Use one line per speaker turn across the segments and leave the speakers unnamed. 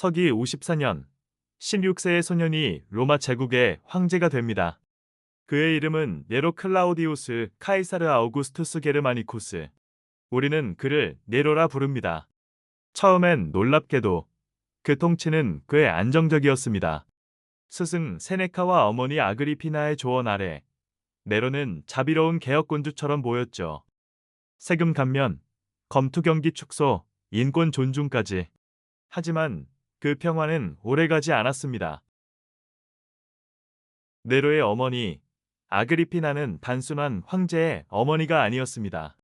서기 54년 16세의 소년이 로마 제국의 황제가 됩니다. 그의 이름은 네로 클라우디우스 카이사르 아우구스투스 게르마니쿠스. 우리는 그를 네로라 부릅니다. 처음엔 놀랍게도 그 통치는 그의 안정적이었습니다. 스승 세네카와 어머니 아그리피나의 조언 아래 네로는 자비로운 개혁군주처럼 보였죠. 세금 감면, 검투 경기 축소, 인권 존중까지. 하지만 그 평화는 오래가지 않았습니다. 네로의 어머니 아그리피나는 단순한 황제의 어머니가 아니었습니다.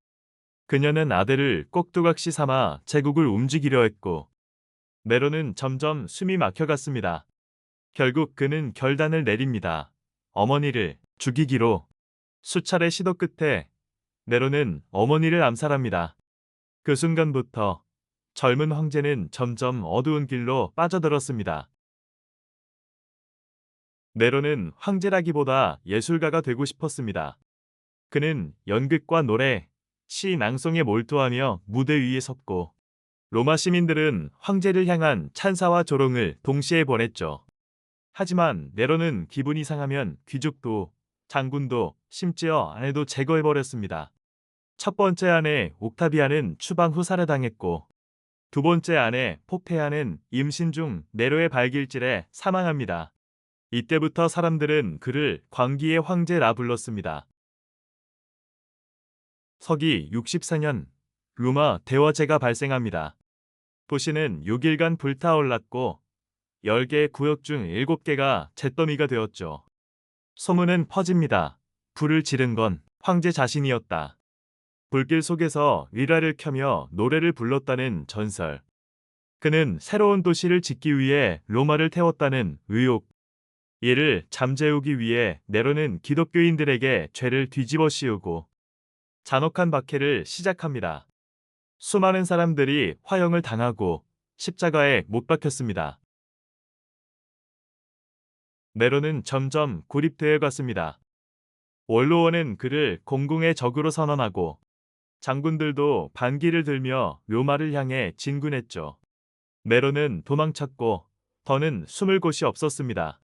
그녀는 아들을 꼭두각시 삼아 제국을 움직이려 했고 네로는 점점 숨이 막혀갔습니다. 결국 그는 결단을 내립니다. 어머니를 죽이기로 수차례 시도 끝에 네로는 어머니를 암살합니다. 그 순간부터 젊은 황제는 점점 어두운 길로 빠져들었습니다. 네로는 황제라기보다 예술가가 되고 싶었습니다. 그는 연극과 노래, 시 낭송에 몰두하며 무대 위에 섰고 로마 시민들은 황제를 향한 찬사와 조롱을 동시에 보냈죠. 하지만 네로는 기분이 상하면 귀족도 장군도 심지어 아내도 제거해버렸습니다. 첫 번째 아내 옥타비아는 추방 후 살해당했고 두 번째 아내 포페아는 임신 중 네로의 발길질에 사망합니다. 이때부터 사람들은 그를 광기의 황제라 불렀습니다. 서기 64년 루마 대화제가 발생합니다. 도시는 6일간 불타올랐고 10개의 구역 중 7개가 잿더미가 되었죠. 소문은 퍼집니다. 불을 지른 건 황제 자신이었다. 불길 속에서 위라를 켜며 노래를 불렀다는 전설. 그는 새로운 도시를 짓기 위해 로마를 태웠다는 의혹. 이를 잠재우기 위해 네로는 기독교인들에게 죄를 뒤집어 씌우고 잔혹한 박해를 시작합니다. 수많은 사람들이 화형을 당하고 십자가에 못 박혔습니다. 네로는 점점 고립되어 갔습니다. 원로원은 그를 공궁의 적으로 선언하고 장군들도 반기를 들며 묘마를 향해 진군했죠. 네로는 도망쳤고 더는 숨을 곳이 없었습니다.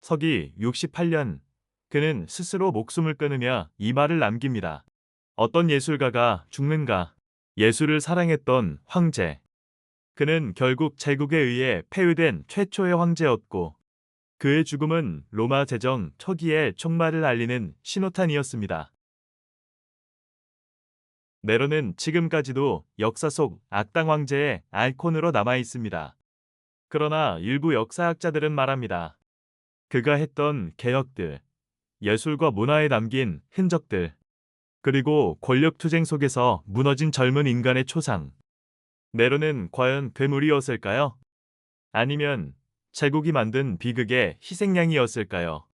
서기 68년 그는 스스로 목숨을 끊으며 이 말을 남깁니다. 어떤 예술가가 죽는가? 예술을 사랑했던 황제. 그는 결국 제국에 의해 폐위된 최초의 황제였고 그의 죽음은 로마 제정 초기의 총말을 알리는 신호탄이었습니다. 네로는 지금까지도 역사 속 악당 황제의 아이콘으로 남아 있습니다. 그러나 일부 역사학자들은 말합니다. 그가 했던 개혁들, 예술과 문화에 남긴 흔적들, 그리고 권력 투쟁 속에서 무너진 젊은 인간의 초상. 네로는 과연 괴물이었을까요? 아니면 제국이 만든 비극의 희생양이었을까요?